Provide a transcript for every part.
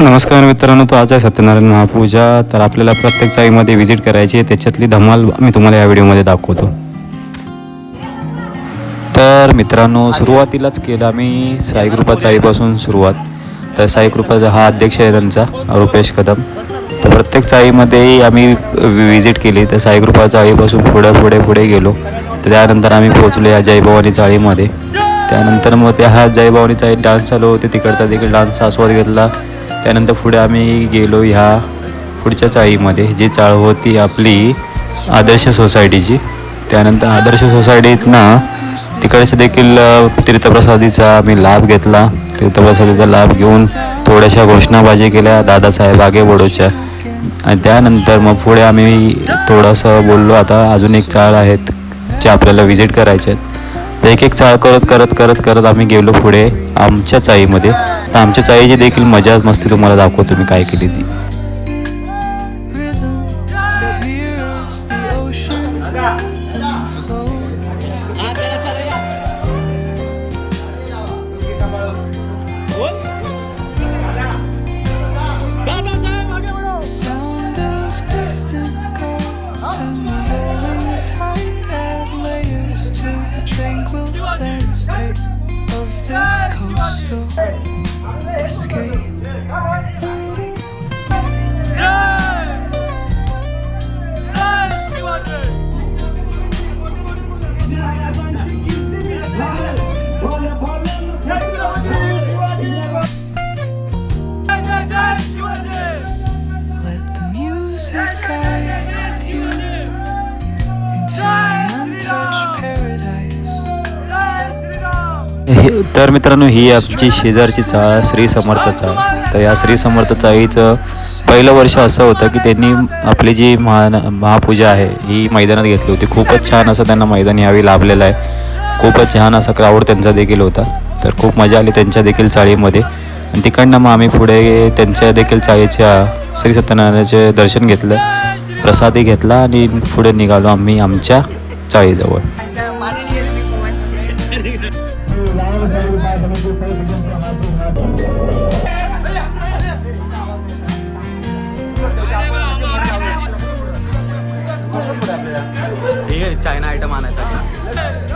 नमस्कार मित्रांनो तो आज आहे सत्यनारायण महापूजा. तर आपल्याला प्रत्येक चाळीमध्ये व्हिजिट करायची आहे. त्याच्यातली धमाल मी तुम्हाला या व्हिडिओमध्ये दाखवतो. तर मित्रांनो सुरुवातीलाच केलं आम्ही साईकृपा चाळीपासून सुरुवात. तर साईकृपाचा हा अध्यक्ष आहे त्यांचा रुपेश कदम. तर प्रत्येक चाळीमध्ये आम्ही व्हिजिट केली. तर साईकृपा चाळीपासून पुढे पुढे पुढे गेलो. तर त्यानंतर आम्ही पोहोचलो या जयभवानी चाळीमध्ये. त्यानंतर मग त्या हा जयभवानी चाळीत डान्स चालू होते. तिकडचा देखील डान्सचा आस्वाद घेतला. त्यानंतर पुढे आम्ही गेलो ह्या पुढच्या चाळीमध्ये जी चाळ होती आपली आदर्श सोसायटीची. त्यानंतर आदर्श सोसायटीतनं तिकडचे देखील तीर्थप्रसादीचा आम्ही लाभ घेतला. तीर्थप्रसादीचा लाभ घेऊन थोड्याशा घोषणाबाजी केल्या दादासाहेब आगे बडोच्या आणि त्यानंतर मग पुढे आम्ही थोडंसं बोललो आता अजून एक चाळ आहेत जे आपल्याला व्हिजिट करायचे आहेत. तर एक एक चाळ करत करत करत करत आम्ही गेलो पुढे आमच्या चाळीमध्ये. तर आमच्या चाळीची देखील मजा मस्ती तुम्हाला दाखवतो मी काय केली ती. हे- तर मित्रांनो ही आमची शेजारची चाळ श्री समर्थ चाळ तर या श्री समर्थ चाळीचं पहिलं वर्ष असं होतं की त्यांनी आपली जी महान महापूजा आहे ही मैदानात घेतली होती. खूपच छान असं त्यांना मैदान यावेळी लाभलेलं आहे. खूपच छान असा क्राऊड त्यांचा देखील होता. तर खूप मजा आली त्यांच्या देखील चाळीमध्ये. आणि तिकडनं मग आम्ही पुढे त्यांच्या देखील चाळीच्या श्री सत्यनारायणाचे दर्शन घेतलं प्रसादही घेतला आणि पुढे निघालो आम्ही आमच्या चाळीजवळ. चायना आयटम आणायचा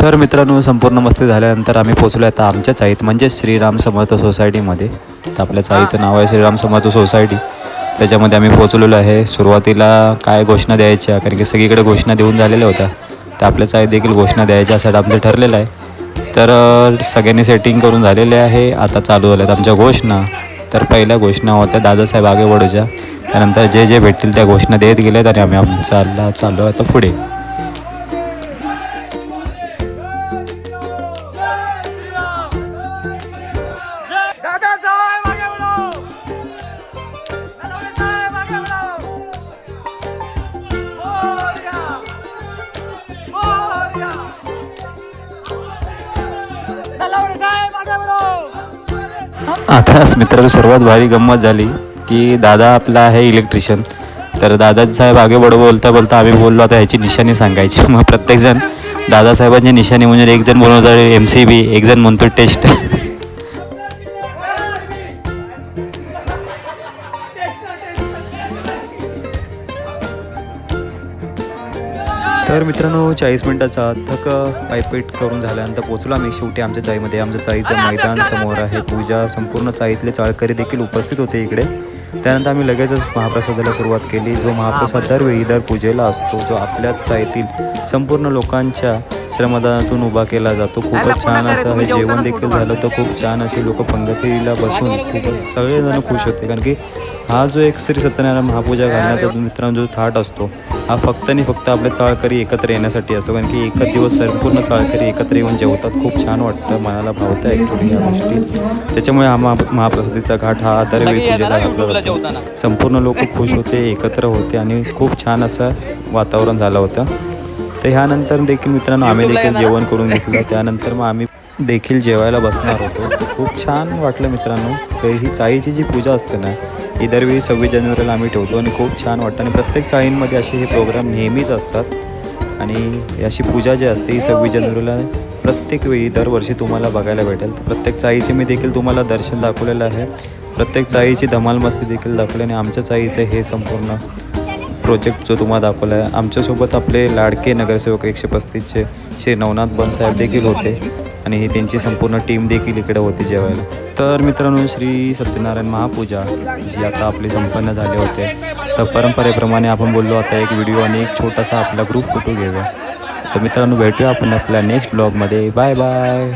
तर मित्रांनो संपूर्ण मस्ती झाल्यानंतर आम्ही पोचलो आता आमच्या चाळीत म्हणजे श्रीराम समर्थ सोसायटीमध्ये. तर आपल्या चाळीचं नाव आहे श्रीराम समर्थ सोसायटी. त्याच्यामध्ये आम्ही पोचलेलो आहे. सुरुवातीला काय घोषणा द्यायच्या कारण की सगळीकडे घोषणा देऊन झालेल्या होत्या. तर आपल्या चाळीत देखील घोषणा द्यायच्या असं आमचं ठरलेलं आहे. तर सगळ्यांनी सेटिंग करून झालेले आहे. आता चालू झाल्यात आमच्या घोषणा. तर पहिल्या घोषणा होत्या दादासाहेब आगेवडूच्या. त्यानंतर जे जे भेटतील त्या घोषणा देत गेलेत आणि आम्ही आमचा चालला चाललो आता पुढे. आताच आता मित्रांनो सर्वात भारी गंमत झाली की दादा आपला आहे इलेक्ट्रिशियन तर दादासाहेब आगे बडो बोलता बोलता आम्ही बोललो आता ह्याची निशाणी सांगायची. मग प्रत्येकजण दादासाहेबांची निशाणी म्हणजे एकजण बोलवतो एम सी बी एकजण म्हणतो टेस्ट तर मित्रांनो चाळीस मिनिटाचा थक पायपेट करून झाल्यानंतर पोचलो आम्ही. शेवटी आमच्या चाळीमध्ये आमच्या चाळीचं मैदान समोर आहे. पूजा संपूर्ण चाळीतले चाळकरी देखील उपस्थित होते इकडे. त्यानंतर आम्ही लगेचच महाप्रसादाला सुरुवात केली. जो महाप्रसाद दरवेळी दर पूजेला असतो जो आपल्या चाळीतील संपूर्ण लोकांच्या श्रमदानातून उभा केला जातो. खूपच छान असं हे जेवण देखील झालं. तर खूप छान असे लोक पंगतीला बसून खूपच सगळेजण खुश होते. कारण की हा जो एक श्री सत्यनारायण महापूजा घालण्याचा मित्रांनो जो थाट असतो हा फक्त आणि फक्त आपल्या चाळकरी एकत्र येण्यासाठी असतो. कारण की एकच दिवस संपूर्ण चाळकरी एकत्र येऊन जेवतात. खूप छान वाटतं. मनाला भावतं ॲक्च्युली या गोष्टी. त्याच्यामुळे हा महा महाप्रसादीचा घाट हा दरवेळी पूजेला घातला जातो. संपूर्ण लोक खुश होते एकत्र होते आणि खूप छान असं वातावरण झालं होतं. तर ह्यानंतर देखील मित्रांनो आम्ही देखील जेवण करून घेतलं. त्यानंतर मग आम्ही देखील जेवायला बसणार होतो. तर खूप छान वाटलं मित्रांनो. तर ही चाळीची जी पूजा असते ना ही दरवेळी सव्वीस जानेवारीला आम्ही ठेवतो आणि खूप छान वाटतं. आणि प्रत्येक चाळींमध्ये असे हे प्रोग्राम नेहमीच असतात. आणि अशी पूजा जी असते ही सव्वीस जानेवारीला प्रत्येक वेळी दरवर्षी तुम्हाला बघायला भेटेल. प्रत्येक चाळीचे मी देखील तुम्हाला दर्शन दाखवलेलं आहे. प्रत्येक चाळीची धमाल मस्ती देखील दाखवली आणि आमच्या चाळीचं हे संपूर्ण प्रोजेक्ट जो तुम्हाला दाखवला आहे आमच्यासोबत आपले लाडके नगरसेवक एकशे पस्तीसचे श्री नवनाथ बनसाहेब देखील होते आणि ही त्यांची संपूर्ण टीम देखील इकडे होती जेवायला. तर मित्रांनो श्री सत्यनारायण महापूजा जी आता आपली संपन्न झाले होते. तर परंपरेप्रमाणे आपण बोललो आता एक व्हिडिओ आणि एक छोटासा आपला ग्रुप फोटो घेऊया. तर मित्रांनो भेटूया आपण आपल्या नेक्स्ट ब्लॉगमध्ये बाय बाय